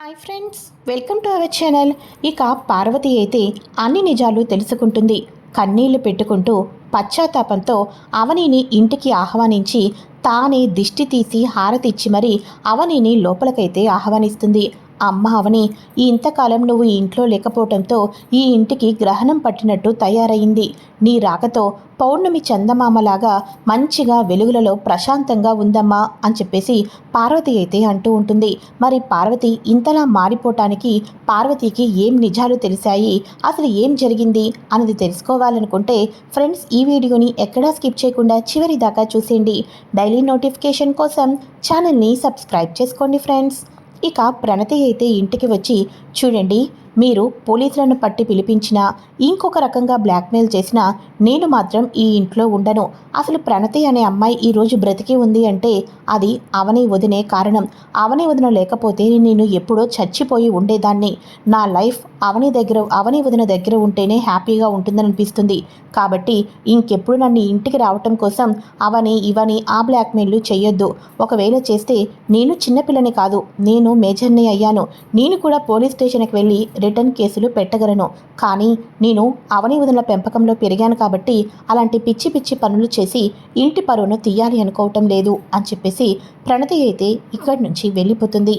Hi friends welcome to our channel ఇక పార్వతి అయితే అన్ని నిజాలు తెలుసుకుంటుంది. కన్నీళ్ళు పెట్టుకుంటూ పశ్చాత్తాపంతో అవనిని ఇంటికి ఆహ్వానించి తానే దిష్టి తీసి హారతిచ్చి మరి అవనిని లోపలికైతే ఆహ్వానిస్తుంది. అమ్మ అవని ఈ ఇంతకాలం నువ్వు ఇంట్లో లేకపోవటంతో ఈ ఇంటికి గ్రహణం పట్టినట్టు తయారయింది. నీ రాకతో పౌర్ణమి చందమామలాగా మంచిగా వెలుగులలో ప్రశాంతంగా ఉందమ్మా అని చెప్పేసి పార్వతి అయితే అంటూ ఉంటుంది. మరి పార్వతి ఇంతలా మారిపోవటానికి పార్వతికి ఏం నిజాలు తెలిసాయి? అసలు ఏం జరిగింది? అన్నది తెలుసుకోవాలనుకుంటే ఫ్రెండ్స్ ఈ వీడియోని ఎక్కడా స్కిప్ చేయకుండా చివరి దాకా చూసేయండి. డైలీ నోటిఫికేషన్ కోసం ఛానల్ని సబ్స్క్రైబ్ చేసుకోండి ఫ్రెండ్స్. ఇక ప్రణతి అయితే ఇంటికి వచ్చి చూడండి మీరు పోలీసులను పట్టి పిలిపించినా ఇంకొక రకంగా బ్లాక్మెయిల్ చేసినా నేను మాత్రం ఈ ఇంట్లో ఉండను. అసలు ప్రణతి అనే అమ్మాయి ఈరోజు బ్రతికి ఉంది అంటే అది అవని వదినే కారణం. అవని వదిన లేకపోతే నేను ఎప్పుడో చచ్చిపోయి ఉండేదాన్ని. నా లైఫ్ అవని దగ్గర అవని వదిన దగ్గర ఉంటేనే హ్యాపీగా ఉంటుందని అనిపిస్తుంది కాబట్టి ఇంకెప్పుడు నన్ను ఇంటికి రావటం కోసం అవని ఇవని ఆ బ్లాక్మెయిల్ చేయొద్దు ఒకవేళ చేస్తే నేను చిన్నపిల్లని కాదు నేను మేజర్ని అయ్యాను. నేను కూడా పోలీస్ స్టేషన్కి వెళ్ళి రిటర్న్ కేసులు పెట్టగలను. కానీ నేను అవని పెంపకంలో పెరిగాను కాబట్టి అలాంటి పిచ్చి పిచ్చి పనులు చేసి ఇంటి పరువును తీయాలి అనుకోవటం లేదు అని చెప్పేసి ప్రణతి అయితే ఇక్కడి నుంచి వెళ్ళిపోతుంది.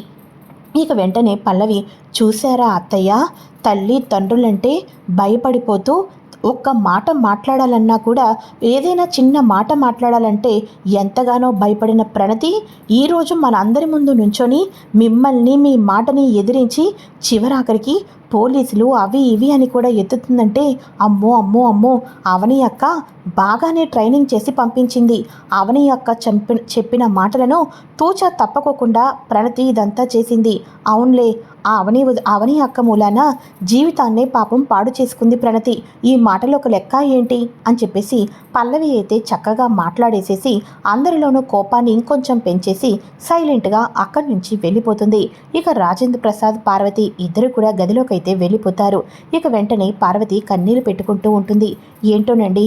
ఇక వెంటనే పల్లవి చూశారా అత్తయ్య? తల్లి తండ్రులంటే భయపడిపోతూ ఒక్క మాట మాట్లాడాలన్నా కూడా ఏదైనా చిన్న మాట మాట్లాడాలంటే ఎంతగానో భయపడిన ప్రణతి ఈరోజు మన అందరి ముందు నుంచొని మిమ్మల్ని మీ మాటని ఎదిరించి చివరాఖరికి పోలీసులు అవి ఇవి అని కూడా ఎత్తుతుందంటే అమ్మో అమ్మో అమ్మో అవని అక్క బాగానే ట్రైనింగ్ చేసి పంపించింది. అవని అక్క చంపి చెప్పిన మాటలను తూచా తప్పకోకుండా ప్రణతి ఇదంతా చేసింది. అవునులే ఆ అవని అవని అక్క మూలాన జీవితాన్నే పాపం పాడు చేసుకుంది ప్రణతి. ఈ మాటలో ఒక లెక్క ఏంటి? అని చెప్పేసి పల్లవి అయితే చక్కగా మాట్లాడేసేసి అందరిలోనూ కోపాన్ని ఇంకొంచెం పెంచేసి సైలెంట్గా అక్కడి నుంచి వెళ్ళిపోతుంది. ఇక రాజేంద్ర ప్రసాద్ పార్వతి ఇద్దరు కూడా గదిలోకి అయితే వెళ్ళిపోతారు. ఇక వెంటనే పార్వతి కన్నీరు పెట్టుకుంటూ ఉంటుంది. ఏంటోనండి?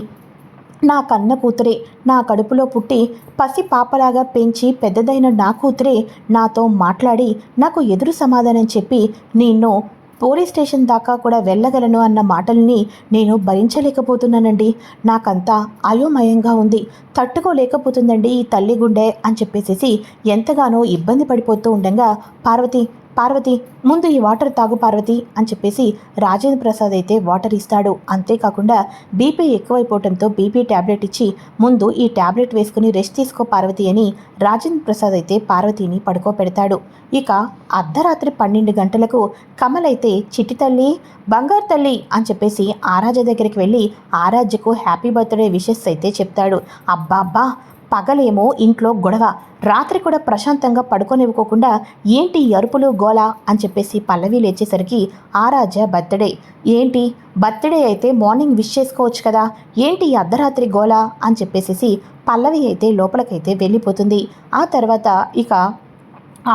నా కన్న కూతురే నా కడుపులో పుట్టి పసి పాపలాగా పెంచి పెద్దదైన నా కూతురే నాతో మాట్లాడి నాకు ఎదురు సమాధానం చెప్పి నిన్ను పోలీస్ స్టేషన్ దాకా కూడా వెళ్ళగలను అన్న మాటల్ని నేను భరించలేకపోతున్నానండి. నాకంతా అయోమయంగా ఉంది. తట్టుకోలేకపోతుందండి ఈ తల్లి గుండె అని చెప్పేసేసి ఎంతగానో ఇబ్బంది పడిపోతూ ఉండగా పార్వతి పార్వతి ముందు ఈ వాటర్ తాగు పార్వతి అని చెప్పేసి రాజేంద్ర ప్రసాద్ అయితే వాటర్ ఇస్తాడు. అంతేకాకుండా బీపీ ఎక్కువైపోవడంతో బీపీ ట్యాబ్లెట్ ఇచ్చి ముందు ఈ ట్యాబ్లెట్ వేసుకుని రెస్ట్ తీసుకో పార్వతి అని రాజేంద్ర ప్రసాద్ అయితే పార్వతిని పడుకోబెడతాడు. ఇక అర్ధరాత్రి పన్నెండు గంటలకు కమల్ అయితే చిట్టి తల్లి బంగారు తల్లి అని చెప్పేసి ఆరాజ దగ్గరికి వెళ్ళి ఆరాజ్యకు హ్యాపీ బర్త్డే విషెస్ అయితే చెప్తాడు. అబ్బా అబ్బా పగలేమో ఇంట్లో గొడవ. రాత్రి కూడా ప్రశాంతంగా పడుకోనివ్వకోకుండా ఏంటి అరుపులు గోల అని చెప్పేసి పల్లవి లేచేసరికి ఆరాజ బర్త్డే. ఏంటి? బర్త్డే అయితే మార్నింగ్ విష్ చేసుకోవచ్చు కదా. ఏంటి అర్ధరాత్రి గోల అని చెప్పేసి పల్లవి అయితే లోపలికైతే వెళ్ళిపోతుంది. ఆ తర్వాత ఇక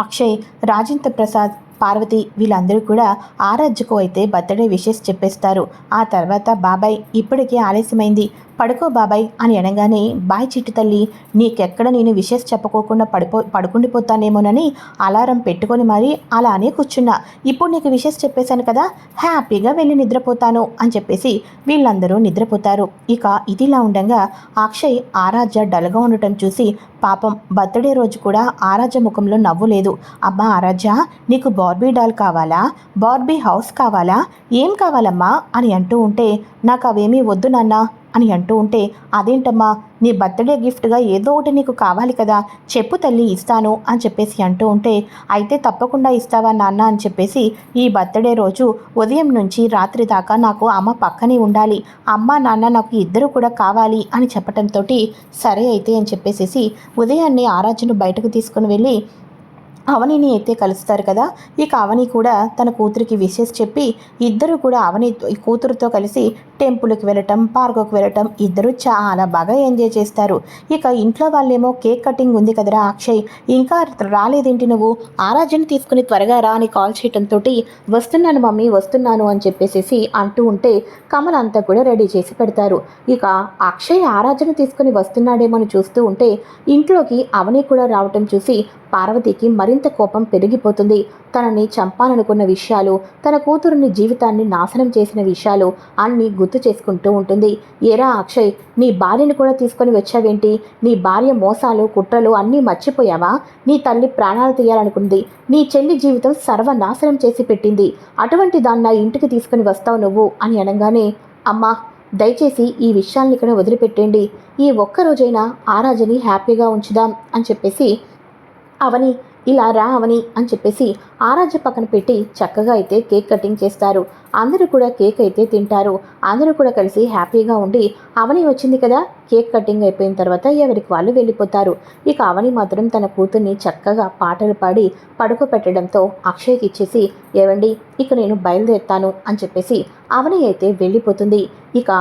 అక్షయ్ రాజేంద్ర ప్రసాద్ పార్వతి వీళ్ళందరూ కూడా ఆరాధ్యకు అయితే బర్త్డే విషెస్ చెప్పేస్తారు. ఆ తర్వాత బాబాయ్ ఇప్పటికే ఆలస్యమైంది. పడుకో బాబాయ్ అని అనగానే బాయ్ చిట్టు తల్లి నీకెక్కడ నేను విషెస్ చెప్పుకోకుండా పడిపో పడుకుండిపోతానేమోనని అలారం పెట్టుకొని మరీ అలానే కూర్చున్నా. ఇప్పుడు నీకు విషెస్ చెప్పేశాను కదా హ్యాపీగా వెళ్ళి నిద్రపోతాను అని చెప్పేసి వీళ్ళందరూ నిద్రపోతారు. ఇక ఇదిలా ఉండగా అక్షయ్ ఆరాధ్య డల్గా ఉండటం చూసి పాపం బర్త్డే రోజు కూడా ఆరాధ్య ముఖంలో నవ్వు లేదు. అమ్మా ఆరాధ్య నీకు బార్బీ డాల్ కావాలా? బార్బీ హౌస్ కావాలా? ఏం కావాలమ్మా? అని అంటూ ఉంటే నాకు అవేమీ వద్దు నాన్న అని అంటూ ఉంటే అదేంటమ్మా నీ బర్త్డే గిఫ్ట్గా ఏదో ఒకటి నీకు కావాలి కదా చెప్పు తల్లి ఇస్తాను అని చెప్పేసి అంటూ ఉంటే అయితే తప్పకుండా ఇస్తావా నాన్న అని చెప్పేసి ఈ బర్త్డే రోజు ఉదయం నుంచి రాత్రి దాకా నాకు అమ్మ పక్కనే ఉండాలి. అమ్మ నాన్న నాకు ఇద్దరు కూడా కావాలి అని చెప్పడంతో సరే అయితే అని చెప్పేసేసి ఉదయాన్నే ఆరాధ్యను బయటకు తీసుకుని వెళ్ళి అవనిని అయితే కలుస్తారు కదా. ఇక అవని కూడా తన కూతురికి విషెస్ చెప్పి ఇద్దరు కూడా అవని కూతురుతో కలిసి టెంపుల్కి వెళ్ళటం పార్కుకి వెళ్ళటం ఇద్దరు చాలా బాగా ఎంజాయ్ చేస్తారు. ఇక ఇంట్లో వాళ్ళేమో కేక్ కటింగ్ ఉంది కదరా అక్షయ్. ఇంకా రాలేదేంటి నువ్వు? ఆరాధ్యని తీసుకుని త్వరగా రా అని కాల్ చేయటంతో వస్తున్నాను మమ్మీ వస్తున్నాను అని చెప్పేసి అంటూ ఉంటే కమల్ అంతా కూడా రెడీ చేసి పెడతారు. ఇక అక్షయ్ ఆరాజన తీసుకుని వస్తున్నాడేమో అని చూస్తూ ఉంటే ఇంట్లోకి అవని కూడా రావటం చూసి పార్వతికి మరింత మరింత కోపం పెరిగిపోతుంది. తనని చంపాలనుకున్న విషయాలు తన కూతురుని జీవితాన్ని నాశనం చేసిన విషయాలు అన్నీ గుర్తు చేసుకుంటూ ఉంటుంది. ఏరా అక్షయ్ నీ భార్యను కూడా తీసుకొని వచ్చావేంటి? నీ భార్య మోసాలు కుట్రలు అన్నీ మర్చిపోయావా? నీ తల్లి ప్రాణాలు తీయాలనుకుంది. నీ చెల్లి జీవితం సర్వనాశనం చేసి పెట్టింది. అటువంటి దాన్ని నా ఇంటికి తీసుకొని వస్తావు నువ్వు? అని అనగానే అమ్మా దయచేసి ఈ విషయాల్ని ఇక్కడ వదిలిపెట్టండి ఈ ఒక్క రోజైనా ఆరాజని హ్యాపీగా ఉంచుదాం అని చెప్పేసి అవని ఇలా రా అవని అని చెప్పేసి ఆరాజ పక్కన పెట్టి చక్కగా అయితే కేక్ కటింగ్ చేస్తారు. అందరూ కూడా కేక్ అయితే తింటారు. అందరూ కూడా కలిసి హ్యాపీగా ఉండి అవని వచ్చింది కదా కేక్ కటింగ్ అయిపోయిన తర్వాత ఎవరికి వాళ్ళు వెళ్ళిపోతారు. ఇక అవని మాత్రం తన కూతుర్ని చక్కగా పాటలు పాడి పడుకోపెట్టడంతో అక్షయ్కి ఇచ్చేసి ఏవండి ఇక నేను బయలుదేరుతాను అని చెప్పేసి అవని అయితే వెళ్ళిపోతుంది. ఇక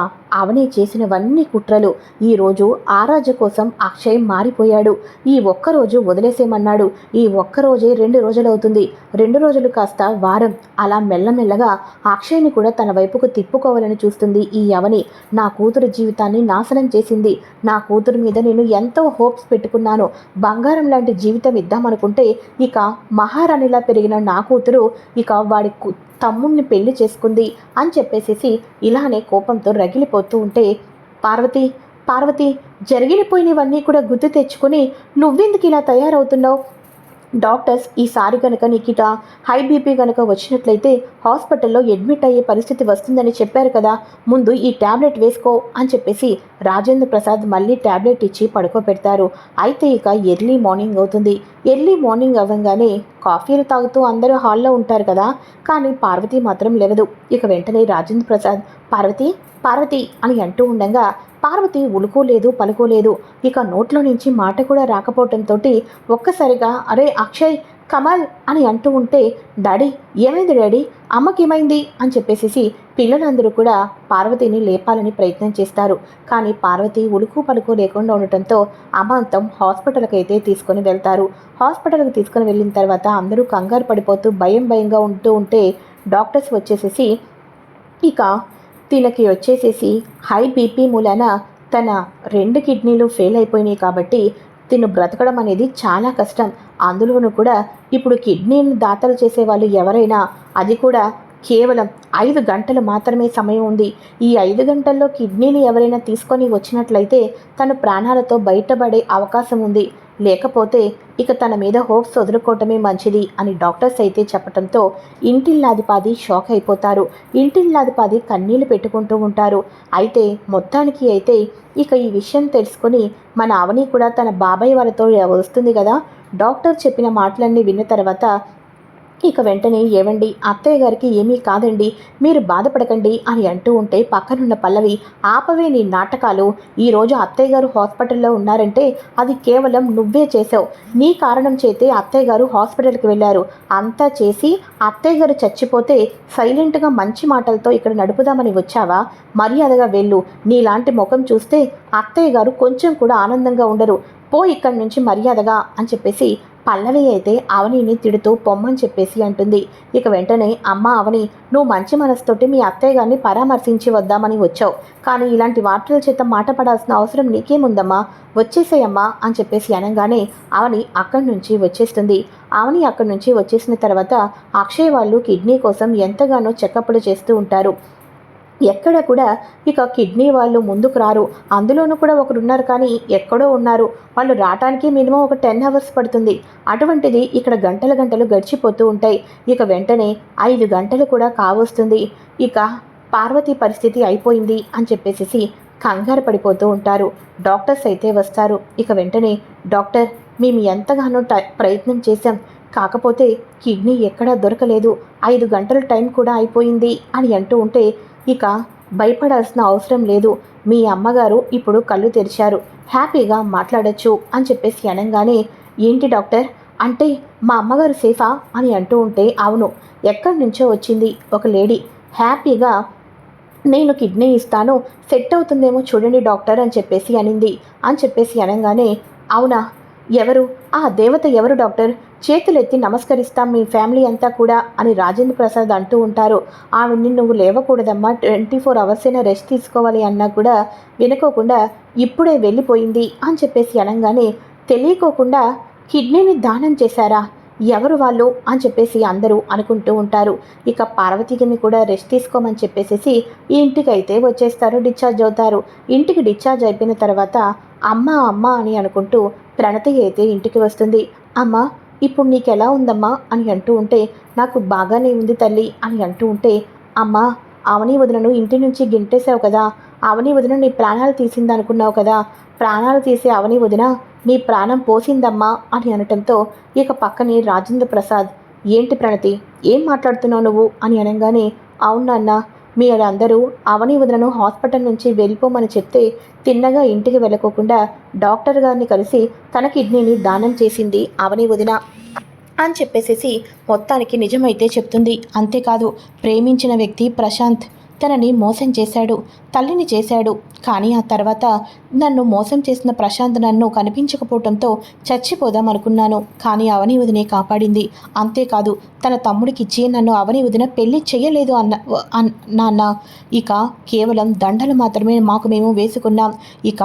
అవని చేసినవన్నీ కుట్రలు. ఈరోజు ఆరాజు కోసం అక్షయ్ మారిపోయాడు. ఈ ఒక్కరోజు వదిలేసేమన్నాడు ఈ ఒక్కరోజే రెండు రోజులు అవుతుంది రెండు రోజులు కాస్త వారం. అలా మెల్లమెల్లగా అక్షయ్ని కూడా తన వైపుకు తిప్పుకోవాలని చూస్తుంది ఈ యవని. నా కూతురు జీవితాన్ని నాశనం చేసింది. నా కూతురు మీద నేను ఎంతో హోప్స్ పెట్టుకున్నాను. బంగారం లాంటి జీవితం ఇద్దామనుకుంటే ఇక మహారాణిలా పెరిగిన నా కూతురు ఇక వాడి తమ్ముణ్ణి పెళ్ళి చేసుకుంది అని చెప్పేసేసి ఇలానే కోపంతో రగిలిపోతూ ఉంటే పార్వతి పార్వతి జరిగిపోయినవన్నీ కూడా గుర్తు తెచ్చుకుని నువ్వెందుకు ఇలా తయారవుతున్నావు? డాక్టర్స్ ఈసారి కనుక నీకిట హై బీపీ కనుక వచ్చినట్లయితే హాస్పిటల్లో అడ్మిట్ అయ్యే పరిస్థితి వస్తుందని చెప్పారు కదా ముందు ఈ ట్యాబ్లెట్ వేసుకో అని చెప్పేసి రాజేంద్ర ప్రసాద్ మళ్ళీ ట్యాబ్లెట్ ఇచ్చి పడుకోబెడతారు. అయితే ఇక ఎర్లీ మార్నింగ్ అవుతుంది. ఎర్లీ మార్నింగ్ అవ్వగానే కాఫీలు తాగుతూ అందరూ హాల్లో ఉంటారు కదా కానీ పార్వతి మాత్రం లేవదు. ఇక వెంటనే రాజేంద్ర ప్రసాద్ పార్వతి పార్వతి అని అంటూ ఉండగా పార్వతి ఉలుకోలేదు పలుకోలేదు. ఇక నోట్లో నుంచి మాట కూడా రాకపోవటంతో ఒక్కసారిగా అరే అక్షయ్ కమల్ అని అంటూ ఉంటే డాడీ ఏమైంది డాడీ? అమ్మకేమైంది? అని చెప్పేసి పిల్లలందరూ కూడా పార్వతిని లేపాలని ప్రయత్నం చేస్తారు. కానీ పార్వతి ఉలుకు పలుకు లేకుండా ఉండటంతో అమాంతం హాస్పిటల్కి అయితే తీసుకొని వెళ్తారు. హాస్పిటల్కి తీసుకొని వెళ్ళిన తర్వాత అందరూ కంగారు పడిపోతూ భయం భయంగా ఉంటూ ఉంటే డాక్టర్స్ వచ్చేసేసి ఇక తినకి వచ్చేసేసి హై బీపీ మూలాన తన రెండు కిడ్నీలు ఫెయిల్ అయిపోయినాయి కాబట్టి తిను బ్రతకడం అనేది చాలా కష్టం. అందులోనూ కూడా ఇప్పుడు కిడ్నీని దాతలు చేసే వాళ్ళు ఎవరైనా అది కూడా కేవలం ఐదు గంటలు మాత్రమే సమయం ఉంది. ఈ ఐదు గంటల్లో కిడ్నీని ఎవరైనా తీసుకొని వచ్చినట్లయితే తను ప్రాణాలతో బయటపడే అవకాశం ఉంది. లేకపోతే ఇక తన మీద హోప్స్ వదులుకోవటమే మంచిది అని డాక్టర్స్ అయితే చెప్పడంతో ఇంటిల్లాదిపాది షాక్ అయిపోతారు. ఇంటిల్లాదిపాది కన్నీళ్ళు పెట్టుకుంటూ ఉంటారు. అయితే మొత్తానికి అయితే ఇక ఈ విషయం తెలుసుకొని మన అవని కూడా తన బాబాయ్ వాళ్ళతో వస్తుంది కదా? డాక్టర్ చెప్పిన మాటలన్నీ విన్న తర్వాత ఇక వెంటనే ఏవండి? అత్తయ్య గారికి ఏమీ కాదండి. మీరు బాధపడకండి అని అంటూ ఉంటే పక్కనున్న పల్లవి ఆపవే నీ నాటకాలు. ఈరోజు అత్తయ్య గారు హాస్పిటల్లో ఉన్నారంటే అది కేవలం నువ్వే చేసావు నీ కారణం చేతే అత్తయ్య గారు హాస్పిటల్కి వెళ్ళారు. అంతా చేసి అత్తయ్య గారు చచ్చిపోతే సైలెంట్గా మంచి మాటలతో ఇక్కడ నడుపుదామని వచ్చావా? మర్యాదగా వెళ్ళు. నీలాంటి ముఖం చూస్తే అత్తయ్య గారు కొంచెం కూడా ఆనందంగా ఉండరు. పో ఇక్కడి నుంచి మర్యాదగా అని చెప్పేసి పల్లవి అయితే అవనిని తిడుతూ పొమ్మని చెప్పేసి అంటుంది. ఇక వెంటనే అమ్మ అవని నువ్వు మంచి మనసుతోటి మీ అత్తయ్య గారిని పరామర్శించి వద్దామని వచ్చావు. కానీ ఇలాంటి వార్తల చేత మాట పడాల్సిన అవసరం నీకేముందమ్మా? వచ్చేసేయమ్మా అని చెప్పేసి అనగానే అవని అక్కడి నుంచి వచ్చేస్తుంది. అవని అక్కడి నుంచి వచ్చేసిన తర్వాత అక్షయ్ వాళ్ళు కిడ్నీ కోసం ఎంతగానో చెకప్లు చేస్తూ ఉంటారు. ఎక్కడ కూడా ఇక కిడ్నీ వాళ్ళు ముందుకు రారు. అందులోనూ కూడా ఒకరు ఉన్నారు కానీ ఎక్కడో ఉన్నారు. వాళ్ళు రావటానికి మినిమం ఒక టెన్ అవర్స్ పడుతుంది. అటువంటిది ఇక్కడ గంటల గంటలు గడిచిపోతూ ఉంటాయి. ఇక వెంటనే ఐదు గంటలు కూడా కావస్తుంది. ఇక పార్వతి పరిస్థితి అయిపోయింది అని చెప్పేసి కంగారు పడిపోతూ ఉంటారు. డాక్టర్స్ అయితే వస్తారు. ఇక వెంటనే డాక్టర్ మేము ఎంతగానో ప్రయత్నం చేశాం. కాకపోతే కిడ్నీ ఎక్కడా దొరకలేదు. ఐదు గంటల టైం కూడా అయిపోయింది అని అంటూ ఉంటే ఇక భయపడాల్సిన అవసరం లేదు. మీ అమ్మగారు ఇప్పుడు కళ్ళు తెరిచారు. హ్యాపీగా మాట్లాడొచ్చు అని చెప్పేసి అనగానే ఏంటి డాక్టర్? అంటే మా అమ్మగారు సేఫా? అని అంటూ ఉంటే అవును. ఎక్కడి నుంచో వచ్చింది ఒక లేడీ. హ్యాపీగా నేను కిడ్నీ ఇస్తాను. సెట్ అవుతుందేమో చూడండి డాక్టర్ అని చెప్పేసి అనింది. అని చెప్పేసి అనగానే అవునా? ఎవరు? ఆ దేవత ఎవరు డాక్టర్? చేతులెత్తి నమస్కరిస్తాం మీ ఫ్యామిలీ అంతా కూడా అని రాజేంద్ర ప్రసాద్ అంటూ ఉంటారు. ఆవిడ్ని నువ్వు లేవకూడదమ్మా. ట్వంటీ ఫోర్ అవర్స్ అయినా రెస్ట్ తీసుకోవాలి అన్నా కూడా వినుకోకుండా ఇప్పుడే వెళ్ళిపోయింది అని చెప్పేసి అనగానే తెలియకోకుండా కిడ్నీని దానం చేశారా? ఎవరు వాళ్ళు అని చెప్పేసి అందరూ అనుకుంటూ ఉంటారు. ఇక పార్వతీగిని కూడా రెస్ట్ తీసుకోమని చెప్పేసి ఈ ఇంటికి అయితే వచ్చేస్తారు డిశ్చార్జ్ అవుతారు. ఇంటికి డిశ్చార్జ్ అయిపోయిన తర్వాత అమ్మ అమ్మ అని అనుకుంటూ ప్రణతి అయితే ఇంటికి వస్తుంది. అమ్మ ఇప్పుడు నీకు ఎలా ఉందమ్మా అని అంటూ ఉంటే నాకు బాగానే ఉంది తల్లి అని అంటూ ఉంటే అమ్మ అవని వదినను ఇంటి నుంచి గింటేశావు కదా. అవని వదిన నీ ప్రాణాలు తీసింది అనుకున్నావు కదా. ప్రాణాలు తీసే అవని వదిన నీ ప్రాణం పోసిందమ్మా అని అనటంతో ఇక పక్కనే రాజేంద్ర ప్రసాద్ ఏంటి ప్రణతి ఏం మాట్లాడుతున్నావు నువ్వు? అని అనగానే అవును నాన్న మీరందరూ అవని వదలను హాస్పిటల్ నుంచి వెళ్ళిపోమని చెప్తే తిన్నగా ఇంటికి వెళ్ళకోకుండా డాక్టర్ గారిని కలిసి తన కిడ్నీని దానం చేసింది అవని వదిన. అని చెప్పేసేసి మొత్తానికి నిజమైతే చెప్తుంది. అంతేకాదు ప్రేమించిన వ్యక్తి ప్రశాంత్ తనని మోసం చేశాడు తల్లిని చేశాడు. కానీ ఆ తర్వాత నన్ను మోసం చేసిన ప్రశాంత్ నన్ను కనిపించకపోవడంతో చచ్చిపోదాం అనుకున్నాను. కానీ అవని వదినే కాపాడింది. అంతేకాదు తన తమ్ముడికిచ్చి నన్ను అవని వదిన పెళ్ళి చేయలేదు అన్న నాన్న. ఇక కేవలం దండలు మాత్రమే మాకు మేము వేసుకున్నాం. ఇక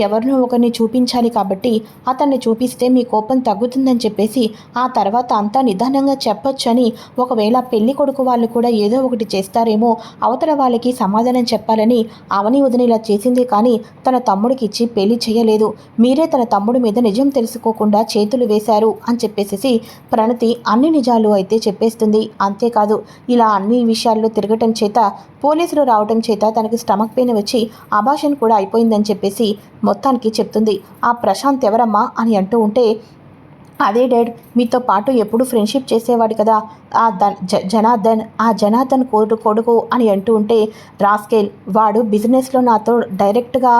ఎవరినో ఒకరిని చూపించాలి కాబట్టి అతన్ని చూపిస్తే మీ కోపం తగ్గుతుందని చెప్పేసి ఆ తర్వాత అంతా నిదానంగా చెప్పొచ్చని ఒకవేళ పెళ్ళి కొడుకు వాళ్ళు కూడా ఏదో ఒకటి చేస్తారేమో అవతల వాళ్ళకి సమాధానం చెప్పాలని అవని వదిన ఇలా చేసింది కానీ తన తమ్ముడికి ఇచ్చి పెళ్ళి చేయలేదు. మీరే తన తమ్ముడి మీద నిజం తెలుసుకోకుండా చేతులు వేశారు అని చెప్పేసి ప్రణతి అన్ని నిజాలు అయితే చెప్పేస్తుంది. అంతేకాదు ఇలా అన్ని విషయాల్లో తిరగటం చేత పోలీసులు రావటం చేత తనకి స్టమక్ పెయిన్ వచ్చి అభాషన్ కూడా అయిపోయిందని చెప్పేసి మొత్తానికి చెప్తుంది. ఆ ప్రశాంత్ ఎవరమ్మా? అని అంటూ ఉంటే అదే డాడ్ మీతో పాటు ఎప్పుడు ఫ్రెండ్షిప్ చేసేవాడు కదా. ఆ ధన్ జనార్దన్ ఆ జనార్దన్ కొడు కొడుకు అని అంటూ ఉంటే రాస్కేల్ వాడు బిజినెస్లో నాతో డైరెక్ట్గా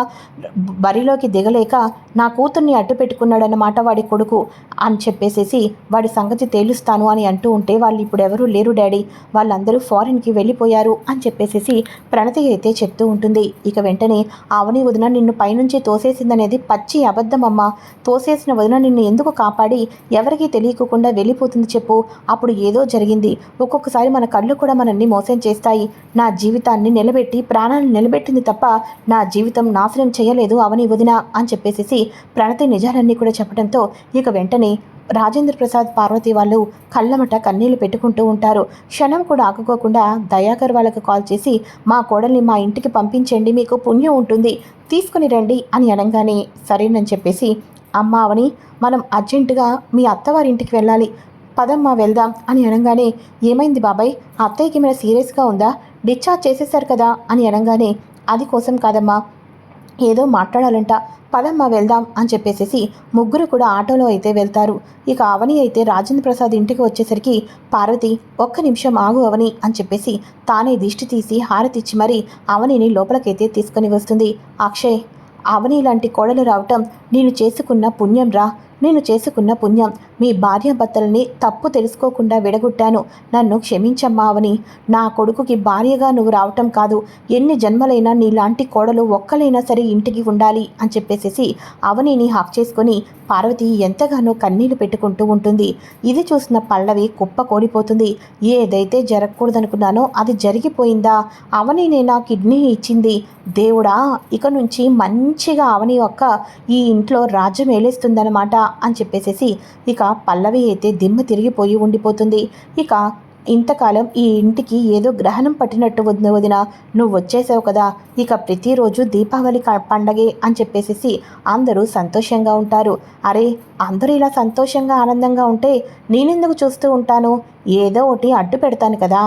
బరిలోకి దిగలేక నా కూతుర్ని అడ్డు పెట్టుకున్నాడన్నమాట వాడి కొడుకు అని చెప్పేసేసి వాడి సంగతి తేలుస్తాను అని అంటూ ఉంటే వాళ్ళు ఇప్పుడు ఎవరూ లేరు డాడీ. వాళ్ళందరూ ఫారిన్కి వెళ్ళిపోయారు అని చెప్పేసేసి ప్రణతి అయితే చెప్తూ ఉంటుంది. ఇక వెంటనే అవని వదిన నిన్ను పైనుంచి తోసేసిందనేది పచ్చి అబద్ధమమ్మ. తోసేసిన వదిన నిన్ను ఎందుకు కాపాడి ఎవరికీ తెలియకుండా వెళ్ళిపోతుంది చెప్పు. అప్పుడు ఏదో జరిగింది. ఒక్కొక్కసారి మన కళ్ళు కూడా మనల్ని మోసం చేస్తాయి. నా జీవితాన్ని నిలబెట్టి ప్రాణాలను నిలబెట్టింది తప్ప నా జీవితం నాశనం చేయలేదు అవని వదిన అని చెప్పేసి ప్రణతి నిజాలన్నీ కూడా చెప్పడంతో ఇక వెంటనే రాజేంద్ర ప్రసాద్ పార్వతి వాళ్ళు కళ్ళమట కన్నీళ్ళు పెట్టుకుంటూ ఉంటారు. క్షణం కూడా ఆకుకోకుండా దయాకర్ వాళ్ళకు కాల్ చేసి మా కోడల్ని మా ఇంటికి పంపించండి మీకు పుణ్యం ఉంటుంది. తీసుకుని రండి అని అనగానే సరేనని చెప్పేసి అమ్మ అవని మనం అర్జెంటుగా మీ అత్తవారింటికి వెళ్ళాలి. పదమ్మా వెళ్దాం అని అనగానే ఏమైంది బాబాయ్? అత్తయ్యకి మీద సీరియస్గా ఉందా? డిశ్చార్జ్ చేసేశారు కదా అని అనగానే అది కోసం కాదమ్మా. ఏదో మాట్లాడాలంట. పదమ్మా వెళ్దాం అని చెప్పేసేసి ముగ్గురు కూడా ఆటోలో అయితే వెళ్తారు. ఇక అవని అయితే రాజేంద్ర ప్రసాద్ ఇంటికి వచ్చేసరికి పార్వతి ఒక్క నిమిషం ఆగు అవని అని చెప్పేసి తానే దిష్టి తీసి హారతిచ్చి మరీ అవనిని లోపలికైతే తీసుకొని వస్తుంది. అక్షయ్ అవని లాంటి కోడలు రావటం నేను చేసుకున్న పుణ్యం రా నేను చేసుకున్న పుణ్యం మీ భార్యాభర్తలని తప్పు తెలుసుకోకుండా విడగొట్టాను. నన్ను క్షమించమ్మావని నా కొడుకుకి భార్యగా నువ్వు రావటం కాదు. ఎన్ని జన్మలైనా నీలాంటి కోడలు ఒక్కలైనా సరే ఇంటికి ఉండాలి అని చెప్పేసేసి అవనిని హాక్ చేసుకొని పార్వతి ఎంతగానో కన్నీళ్ళు పెట్టుకుంటూ ఉంటుంది. ఇది చూసిన పల్లవి కుప్ప కోడిపోతుంది ఏదైతే జరగకూడదనుకున్నానో అది జరిగిపోయిందా? అవని నా కిడ్నీ ఇచ్చింది. దేవుడా ఇక నుంచి మంచిగా అవని యొక్క ఈ ఇంట్లో రాజ్యం ఏలేస్తుందన్నమాట అని చెప్పేసేసి ఇక పల్లవి అయితే దిమ్మ తిరిగిపోయి ఉండిపోతుంది. ఇక ఇంతకాలం ఈ ఇంటికి ఏదో గ్రహణం పట్టినట్టు వదిన వదిన నువ్వు వచ్చేసావు కదా. ఇక ప్రతిరోజు దీపావళి పండగే అని చెప్పేసి అందరూ సంతోషంగా ఉంటారు. అరే అందరూ ఇలా సంతోషంగా ఆనందంగా ఉంటే నేనెందుకు చూస్తూ ఉంటాను? ఏదో ఒకటి అడ్డు పెడతాను కదా.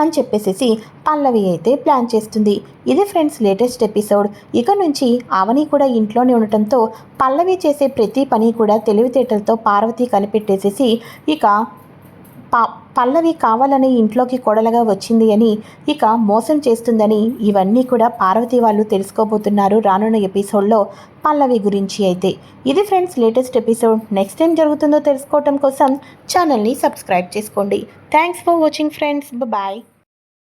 అని చెప్పేసేసి పల్లవి అయితే ప్లాన్ చేస్తుంది. ఇది ఫ్రెండ్స్ లేటెస్ట్ ఎపిసోడ్. ఇక నుంచి అవని కూడా ఇంట్లోనే ఉండటంతో పల్లవి చేసే ప్రతి పని కూడా తెలివితేటలతో పార్వతి కనిపెట్టేసేసి ఇక పా పల్లవి కావాలని ఇంట్లోకి కొడలగా వచ్చింది అని ఇక మోసం చేస్తుందని ఇవన్నీ కూడా పార్వతి వాళ్ళు తెలుసుకోబోతున్నారు రానున్న ఎపిసోడ్లో పల్లవి గురించి అయితే. ఇది friends latest episode. Next time జరుగుతుందో తెలుసుకోవటం కోసం ఛానల్ని సబ్స్క్రైబ్ చేసుకోండి. Thanks for watching friends. Bye.